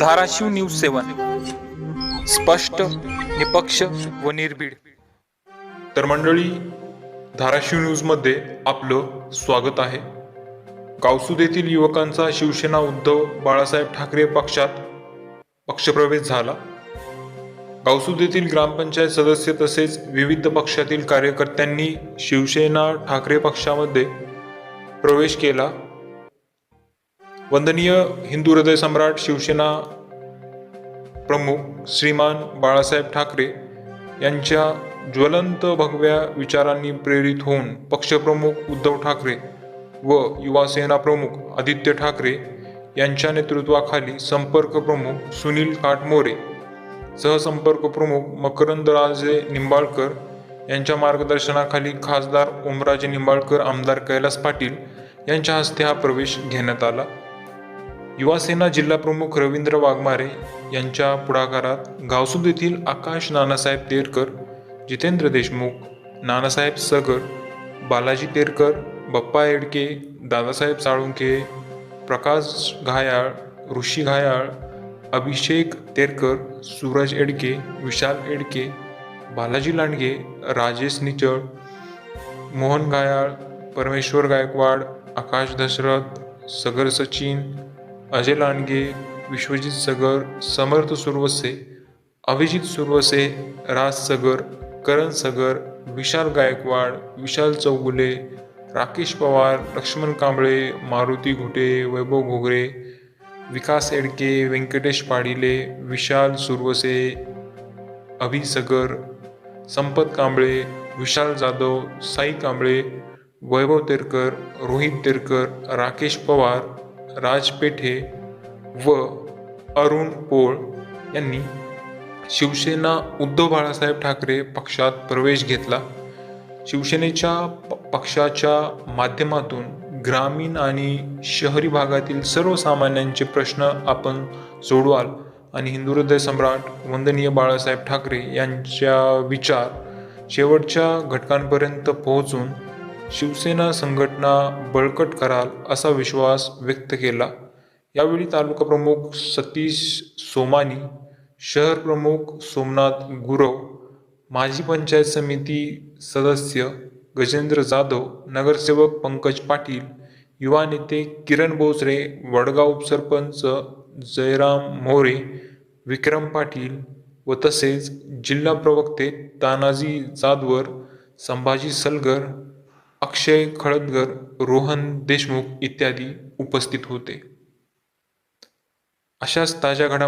Dharashiv news सेवन. स्पष्ट निपक्ष व निर्भीड. तर मंडळी धाराशिव न्यूजमध्ये आपलं स्वागत आहे. गावसूद येथील युवकांचा शिवसेना उद्धव बाळासाहेब ठाकरे पक्षात पक्षप्रवेश झाला. गावसूद येथील ग्रामपंचायत सदस्य तसेच विविध पक्षातील कार्यकर्त्यांनी शिवसेना ठाकरे पक्षामध्ये प्रवेश केला. वंदनीय हिंदू हृदय सम्राट शिवसेना प्रमुख श्रीमान बाळासाहेब ठाकरे यांच्या ज्वलंत भगव्या विचारांनी प्रेरित होऊन पक्षप्रमुख उद्धव ठाकरे व युवासेना प्रमुख आदित्य ठाकरे यांच्या नेतृत्वाखाली संपर्क प्रमुख सुनील काटमोरे सहसंपर्क प्रमुख मकरंदराजे निंबाळकर यांच्या मार्गदर्शनाखाली खासदार ओमराजे निंबाळकर आमदार कैलास पाटील यांच्या हस्ते हा प्रवेश घेण्यात आला. युवासेना जिल्हा प्रमुख रवींद्र वाघमारे यांच्या पुढाकारात गावसुद येथील आकाश नानासाहेब तेरकर जितेंद्र देशमुख नानासाहेब सगर बालाजी तेरकर बप्पा येडके दादासाहेब साळुंके प्रकाश घायाळ ऋषी घायाळ अभिषेक तेरकर सूरज एडके विशाल एडके बालाजी लांडगे राजेश निचळ मोहन गायाळ परमेश्वर गायकवाड आकाश दशरथ सगर सचिन अजय लांडगे विश्वजित सगर समर्थ सुरवसे अभिजित सुरवसे राज सगर करण सगर विशाल गायकवाड विशाल चौगुले राकेश पवार लक्ष्मण कांबळे मारुती घुटे वैभव घोगरे विकास एडके व्यंकटेश पाडिले विशाल सुरवसे अभि सगर संपत कांबळे विशाल जाधव साई कांबळे वैभव तेरकर रोहित तेरकर राकेश पवार राजपेठे व अरुण पोळ यांनी शिवसेना उद्धव बाळासाहेब ठाकरे पक्षात प्रवेश घेतला. शिवसेनेच्या प- पक्षाच्या माध्यमातून ग्रामीण आणि शहरी भागातील सर्वसामान्यांचे प्रश्न आपण सोडवाल आणि हिंदू हृदय सम्राट वंदनीय बाळासाहेब ठाकरे यांच्या विचार शेवटच्या घटकांपर्यंत पोहोचून शिवसेना संघटना बळकट कराल असा विश्वास व्यक्त केला. यावेळी तालुका प्रमुख सतीश सोमानी शहर प्रमुख सोमनाथ गुरव माजी पंचायत समिती सदस्य गजेंद्र जाधव नगरसेवक पंकज पाटील युवा नेते किरण बोचरे वडगाव उपसरपंच जयराम मोरे विक्रम पाटील व तसेच जिल्हा प्रवक्ते तानाजी जाधवर संभाजी सलगर अक्षय खळदगर रोहन देशमुख इत्यादी उपस्थित होते. अशाच ताज्या घडामोडी